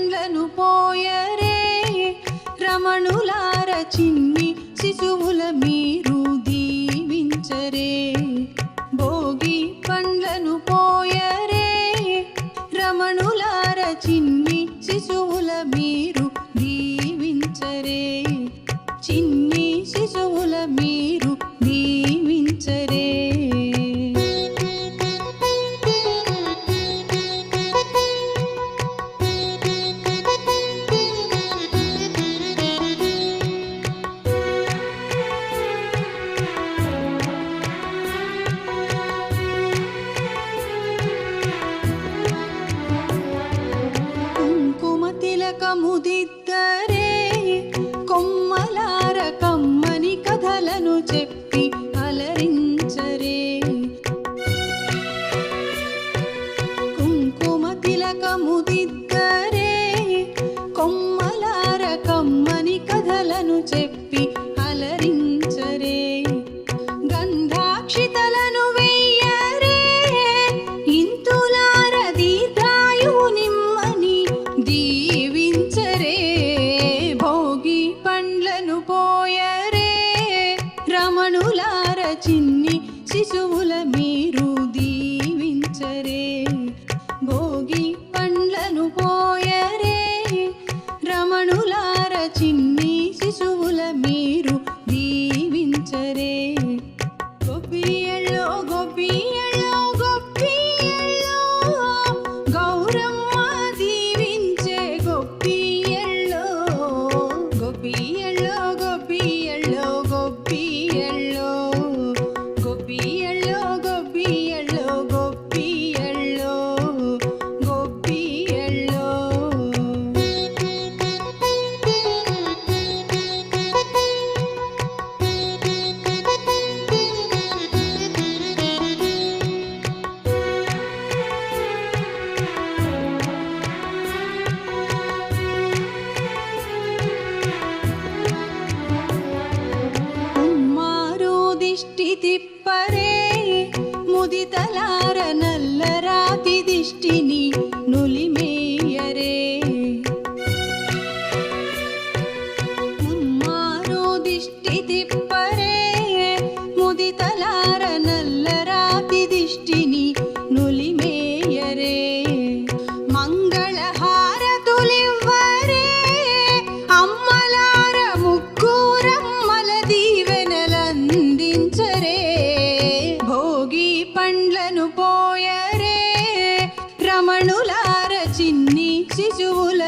పండ్లను పోయరే రమణులార చిన్ని శిశువుల మీరు దీవించరే. Judith. కనులార చిన్ని శిశువుల మీరు దిష్టి తిప్పరే ముదితలార నల్లరాతి దిష్టిని నులిమేయరే. ముమ్మారో దిష్టి తిప్పరే ముదితలార నల్లరాతి దిష్టి మణులార చిన్ని శిశువుల